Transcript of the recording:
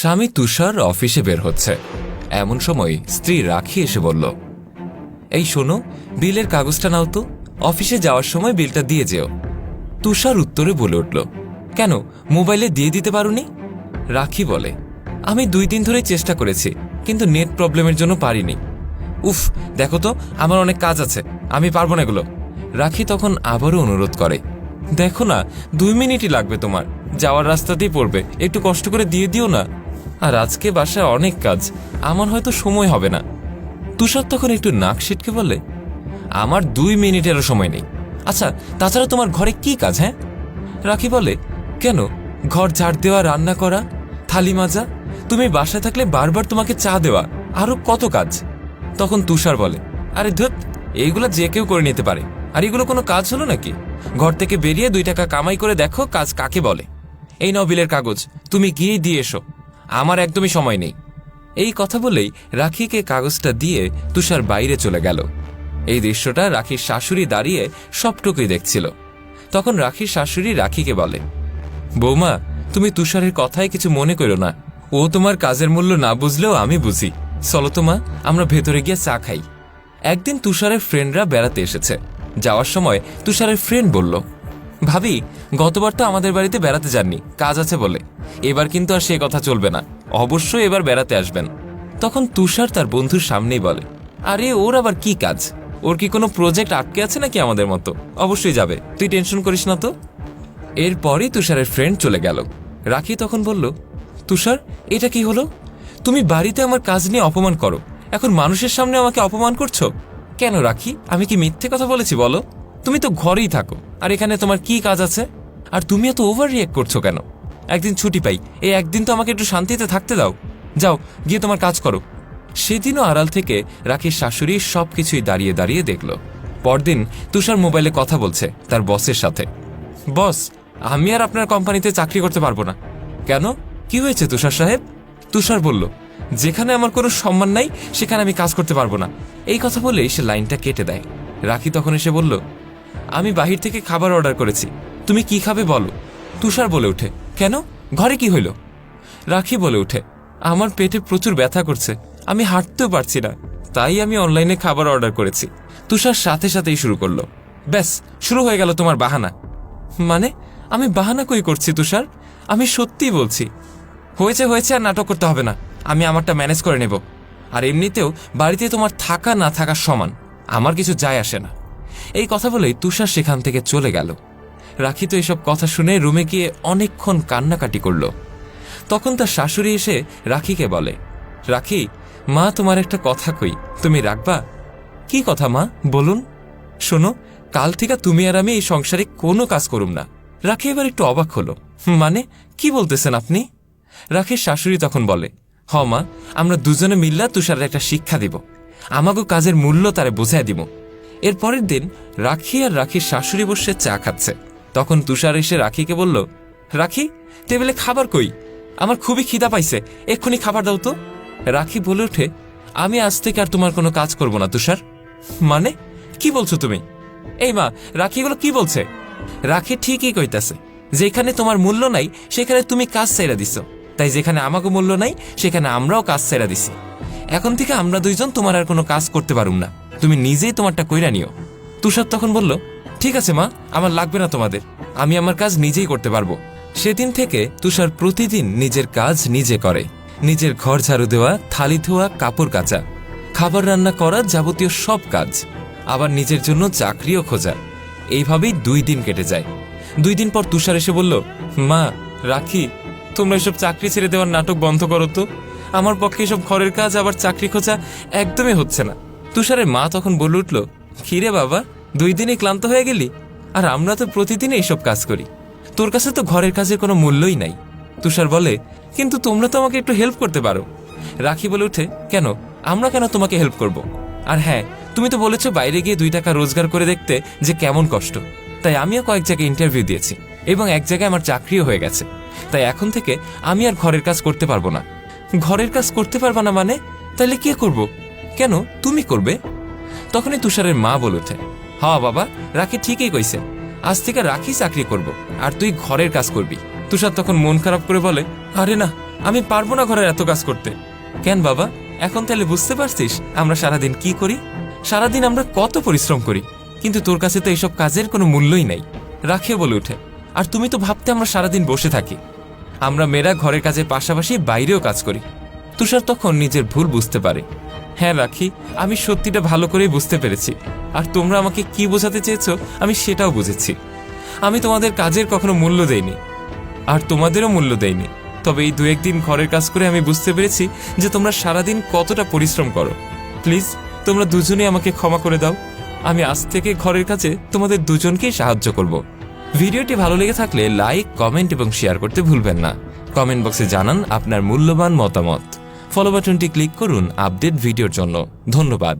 স্বামী তুষার অফিসে বের হচ্ছে। এমন সময় স্ত্রী রাখি এসে বলল, এই শোনো, বিলের কাগজটা নাও তো। অফিসে যাওয়ার সময় বিলটা দিয়ে যেও। তুষার উত্তরে বলে উঠল, কেন, মোবাইলে দিয়ে দিতে পারোনি? রাখি বলে, আমি দুই দিন ধরে চেষ্টা করেছি, কিন্তু নেট প্রবলেমের জন্য পারিনি। উফ, দেখো তো, আমার অনেক কাজ আছে, আমি পারব না এগুলো। রাখি তখন আবারও অনুরোধ করে, দেখো না, দুই মিনিটই লাগবে তোমার, যাওয়ার রাস্তাতেই পড়বে, একটু কষ্ট করে দিয়ে দিও না। আর আজকে বাসায় অনেক কাজ। আমার হয়তো সময় হবে না। তুষার তখন একটু নাক সিটকে বলে আমার দুই মিনিটেরও সময় নেই। আচ্ছা তাছাড়া তোমার ঘরে কি কাজ হ্যাঁ? রাখি বলে, কেন? ঘর ঝাড় দেওয়া, রান্না করা, থালি মাজা? তুমি বাসায় থাকলে বারবার তোমাকে চা দেওয়া, আরও কত কাজ? তখন তুষার বলে, আরে ধুত এইগুলো যে কেউ করে নিতে পারে। আর এগুলো কোনো কাজ হলো নাকি? ঘর থেকে বেরিয়ে দুই টাকা কামাই করে দেখো কাজ কাকে বলে। এই নাও বিলের কাগজ, তুমি গিয়ে দিয়ে এসো। আমার একদমই সময় নেই। এই কথা বলেই রাখিকে কাগজটা দিয়ে তুষার বাইরে চলে গেল। এই দৃশ্যটা রাখির শাশুড়ি দাঁড়িয়ে সবটুকুই দেখছিল। তখন রাখির শাশুড়ি রাখিকে বলে, বৌমা, তুমি তুষারের কথায় কিছু মনে করো না। ও তোমার কাজের মূল্য না বুঝলেও আমি বুঝি। চলো তো মা, আমরা ভেতরে গিয়ে চা খাই। একদিন তুষারের ফ্রেন্ডরা বেড়াতে এসেছে। যাওয়ার সময় তুষারের ফ্রেন্ড বলল ভাবি, গতবার তো আমাদের বাড়িতে বেড়াতে যাননি, কাজ আছে বলে। এবার কিন্তু আর সে কথা চলবে না অবশ্যই এবার বেড়াতে আসবেন। তখন তুষার তার বন্ধুর সামনেই বলে, আরে, ওর আবার কি কাজ? ওর কি কোনো প্রজেক্ট আটকে আছে নাকি আমাদের মতো? অবশ্যই যাবে, তুই টেনশন করিস না তো। এরপরই তুষারের ফ্রেন্ড চলে গেল। রাখি তখন বলল, তুষার, এটা কি হলো? তুমি বাড়িতে আমার কাজ নিয়ে অপমান করো। এখন মানুষের সামনে আমাকে অপমান করছ? কেন রাখি? আমি কি মিথ্যে কথা বলেছি বলো? তুমি তো ঘরেই থাকো। আর এখানে তোমার কি কাজ আছে? আর তুমি এত ওভার রিয়েক্ট করছ কেন? একদিন ছুটি পাই। এই একদিন তো আমাকে একটু শান্তিতে থাকতে দাও। যাও, গিয়ে তোমার কাজ করো। সেদিনও আড়াল থেকে রাখির শাশুড়ি সবকিছুই দাঁড়িয়ে দাঁড়িয়ে দেখল। পরদিন তুষার মোবাইলে কথা বলছে তার বসের সাথে। বস, আমি আর আপনার কোম্পানিতে চাকরি করতে পারব না। কেন? কি হয়েছে তুষার সাহেব? তুষার বলল, যেখানে আমার কোনো সম্মান নাই, সেখানে আমি কাজ করতে পারব না। এই কথা বলেই সে লাইনটা কেটে দেয়। রাখি তখন এসে বলল আমি বাহির থেকে খাবার অর্ডার করেছি। তুমি কি খাবে বলো। তুষার বলে ওঠে, কেন? ঘরে কি হইল? রাখি বলে ওঠে, আমার পেটে প্রচুর ব্যথা করছে, আমি হাঁটতেও পারছি না, তাই আমি অনলাইনে খাবার অর্ডার করেছি। তুষার সাথে সাথেই শুরু করল, ব্যাস, শুরু হয়ে গেল তোমার বাহানা। মানে? আমি বাহানা কই করছি তুষার? আমি সত্যিই বলছি, হয়েছে হয়েছে আর নাটক করতে হবে না, আমি আমারটা ম্যানেজ করে নেব। আর এমনিতেও বাড়িতে তোমার থাকা না থাকা সমান, আমার কিছু যায় আসে না। এই কথা বলেই তুষার সেখান থেকে চলে গেল। রাখি তো এসব কথা শুনে রুমে গিয়ে অনেকক্ষণ কান্নাকাটি করল। তখন তার শাশুড়ি এসে রাখিকে বলে, রাখি, মা, তোমার একটা কথা কই, তুমি রাখবা? কি কথা, মা? বলুন। শোনো, কাল থেকে তুমি আর আমি এই সংসারে কোনো কাজ করুম না। রাখি এবার একটু অবাক হলো। মানে কি বলতেছেন আপনি? রাখির শাশুড়ি তখন বলে, হ, মা, আমরা দুজনে মিল্লা তুষারের একটা শিক্ষা দিব। আমাগো কাজের মূল্য তারে বোঝাই দিব এর পরের দিন রাখি আর রাখির শাশুড়ি বসে চা খাচ্ছে। তখন তুষার এসে রাখিকে বলল, রাখি, টেবিলে খাবার কই? আমার খুবই খিদা পাইছে, এক্ষুনি খাবার দাও তো। রাখি বলে ওঠে আমি আজ থেকে আর তোমার কোনো কাজ করব না তুষার। মানে? কি বলছো তুমি? এই মা, রাখি এগুলো কি বলছে? রাখি ঠিকই কইতাছে, যেখানে তোমার মূল্য নাই, সেখানে তুমি কাজ ছেড়ে দিছো। তাই যেখানে আমাকে মূল্য নাই, সেখানে আমরাও কাজ ছেড়ে দিছি। এখন থেকে আমরা দুইজন তোমার আর কোনো কাজ করতে পারুম না। তুমি নিজেই তোমারটা কইরা নিও। তুষার তখন বলল, ঠিক আছে মা, আমার লাগবে না তোমাদের। আমি আমার কাজ নিজেই করতে পারব। সেদিন থেকে তুষার প্রতিদিন নিজের কাজ নিজে করে। নিজের ঘর ঝাড়ু দেওয়া, থালি ধোয়া, কাপড় কাচা, খাবার রান্না করা যাবতীয় সব কাজ, আবার নিজের জন্য চাকরিও খোঁজা। এইভাবেই দুই দিন কেটে যায়। দুই দিন পর তুষার এসে বলল, মা, রাখি, তোমরা এসব চাকরি ছেড়ে দেওয়ার নাটক বন্ধ করো তো। আমার পক্ষে এসব ঘরের কাজ আবার চাকরি খোঁজা একদমই হচ্ছে না। তুষারের মা তখন বলে উঠল খিরে বাবা, দুই দিনে ক্লান্ত হয়ে গেলি? আর আমরা তো প্রতিদিন এইসব কাজ করি। তোর কাছে তো ঘরের কাজের কোনো মূল্যই নাই। তুষার বলে, কিন্তু তোমরা তো আমাকে একটু হেল্প করতে পারো। রাখি বলে উঠে, কেন? আমরা কেন তোমাকে হেল্প করব? আর হ্যাঁ তুমি তো বলেছ বাইরে গিয়ে দুই টাকা রোজগার করে দেখতে যে কেমন কষ্ট। তাই আমিও কয়েক জায়গায় ইন্টারভিউ দিয়েছি এবং এক জায়গায় আমার চাকরিও হয়ে গেছে। তাই এখন থেকে আমি আর ঘরের কাজ করতে পারব না। ঘরের কাজ করতে পারবা না মানে? তাহলে কে করব? কেন? তুমি করবে? তখনই তুষারের মা বলে ওঠে হা বাবা, রাখি ঠিকই কইছে। আজ থেকে রাখি চাকরি করব, আর তুই ঘরের কাজ করবি। তুষার তখন মন খারাপ করে বলে, আরে না, আমি পারব না ঘরের এত কাজ করতে। কেন বাবা? এখন তাহলে বুঝতে পারছিস আমরা সারাদিন কি করি? সারাদিন আমরা কত পরিশ্রম করি, কিন্তু তোর কাছে তো এইসব কাজের কোনো মূল্যই নাই। রাখে বলে উঠে আর তুমি তো ভাবতে আমরা সারাদিন বসে থাকি। আমরা মেয়েরা ঘরের কাজের পাশাপাশি বাইরেও কাজ করি। তুষার তখন নিজের ভুল বুঝতে পারে। হ্যাঁ রাখি, আমি সত্যিটা ভালো করেই বুঝতে পেরেছি। আর তোমরা আমাকে কি বোঝাতে চেয়েছো, আমি সেটাও বুঝেছি। আমি তোমাদের কাজের কখনো মূল্য দেইনি, আর তোমাদেরও মূল্য দেয়নি তবে এই দু একদিন ঘরের কাজ করে আমি বুঝতে পেরেছি যে তোমরা সারাদিন কতটা পরিশ্রম করো। প্লিজ, তোমরা দুজনে আমাকে ক্ষমা করে দাও। আমি আজ থেকে ঘরের কাছে তোমাদের দুজনকেই সাহায্য করব। ভিডিওটি ভালো লেগে থাকলে লাইক, কমেন্ট এবং শেয়ার করতে ভুলবেন না। কমেন্ট বক্সে জানান আপনার মূল্যবান মতামত। ফলো বাটনটি ক্লিক করুন আপডেট ভিডিওর জন্য। ধন্যবাদ।